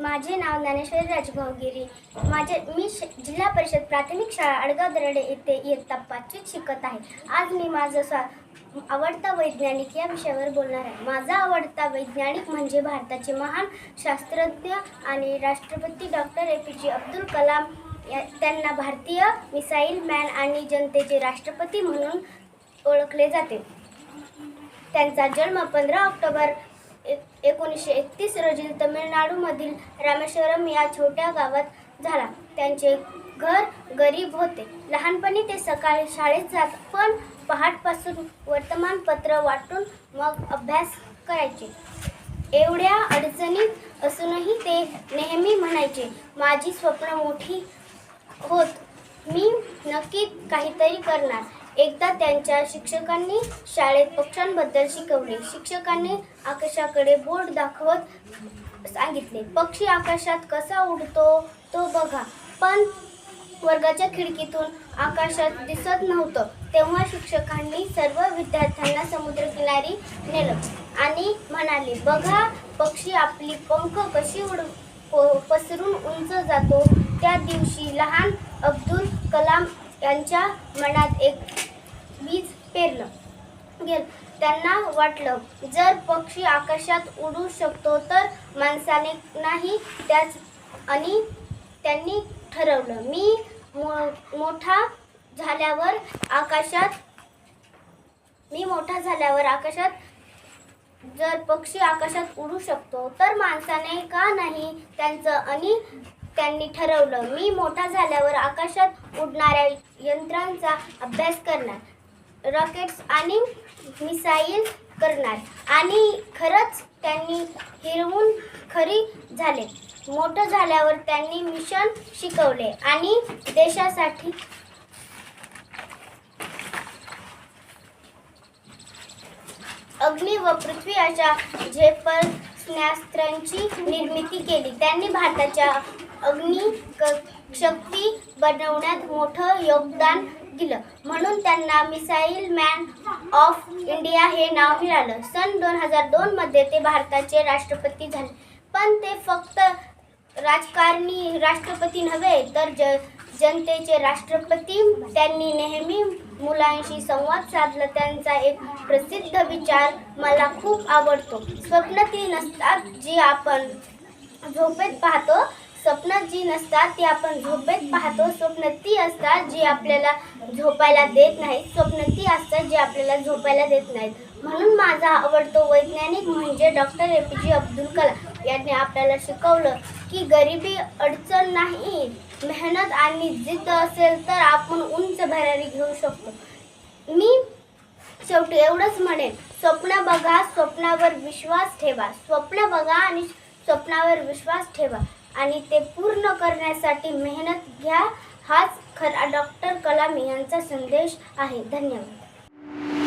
माझे नाव ज्ञानेश्वरी राजभावगिरी माझे मी श जिल्हा परिषद प्राथमिक शाळा अडगाव दरडे येथे इयत्ता पाचवीत शिकत आहे. आज मी माझं स्वा आवडता वैज्ञानिक या विषयावर बोलणार आहे. माझा आवडता वैज्ञानिक म्हणजे भारताचे महान शास्त्रज्ञ आणि राष्ट्रपती डॉक्टर ए पी जे अब्दुल कलाम. या त्यांना भारतीय मिसाईल मॅन आणि जनतेचे राष्ट्रपती म्हणून ओळखले जाते. त्यांचा जन्म पंधरा ऑक्टोबर एकोणीसशे एकतीस रोजी तमिळनाडूमधील रामेश्वरम या छोट्या गावात झाला. त्यांचे घर गरीब होते. लहानपणी ते सकाळी शाळेत जात पण पहाटपासून वर्तमानपत्र वाटून मग अभ्यास करायचे. एवढ्या अडचणीत असूनही ते नेहमी म्हणायचे माझी स्वप्न मोठी होत. मी नक्की काहीतरी करणार. एकदा त्यांच्या शिक्षकांनी शाळेत पक्ष्यांबद्दल शिकवले. शिक्षकांनी आकाशाकडे बोट दाखवत सांगितले. पक्षी आकाशात कसा उडतो तो बघा. पण वर्गाच्या खिडकीतून आकाशात दिसत नव्हतं. तेव्हा शिक्षकांनी सर्व विद्यार्थ्यांना समुद्रकिनारी नेलं आणि म्हणाले बघा पक्षी आपली पंख कशी उड प- पसरून उंच जातो. त्या दिवशी लहान अब्दुल कलाम यांच्या मनात एक गेल त्यांना वाटलं जर पक्षी आकाशात उडू शकतो तर माणसाने नाही त्याच आणि त्यांनी ठरवलं. मी मो- मोठा झाल्यावर आकाशात मी मोठा झाल्यावर आकाशात जर पक्षी आकाशात उडू शकतो तर माणसाने का नाही त्यांचं? आणि त्यांनी ठरवलं मी मोठा झाल्यावर आकाशात उडणाऱ्या यंत्रांचा अभ्यास करणार. रॉकेट्स आणि मिसाईल करणार. आणि खरंच त्यांनी हिरवून खरी झाले. मोठं झाल्यावर त्यांनी मिशन शिकवले आणि देशासाठी अग्नी व पृथ्वी अशा क्षेपणास्त्रांची निर्मिती केली. त्यांनी भारताच्या अग्नी शक्ती बनवण्यात मोठं योगदान दिलं. म्हणून त्यांना मिसाईल मॅन ऑफ इंडिया हे नाव मिळालं. सन दोन हजार दोनमध्ये ते भारताचे राष्ट्रपती झाले. पण ते फक्त राजकारणी राष्ट्रपती नव्हे तर ज जनतेचे राष्ट्रपती त्यांनी नेहमी मुलांशी संवाद साधला. त्यांचा एक प्रसिद्ध विचार मला खूप आवडतो. स्वप्न ती नसतात जी आपण झोपेत पाहतो स्वप्न जी नसतात ती आपण झोपेत पाहतो. स्वप्न ती असतात जी आपल्याला झोपायला देत नाहीत. स्वप्न ती असतात जी आपल्याला झोपायला देत नाहीत. म्हणून माझा आवडतो वैज्ञानिक म्हणजे डॉक्टर ए पी जे अब्दुल कलाम. यांनी आपल्याला शिकवलं की गरिबी अडचण नाही मेहनत आणि जिद्द असेल तर आपण उंच भरारी घेऊ शकतो. मी शेवटी एवढंच म्हणेन स्वप्न बघा स्वप्नावर विश्वास ठेवा. स्वप्न बघा आणि स्वप्नावर विश्वास ठेवा. आणि ते पूर्ण करण्यासाठी मेहनत घ्या. हाच खरा डॉक्टर कलाम यांचा संदेश आहे. धन्यवाद.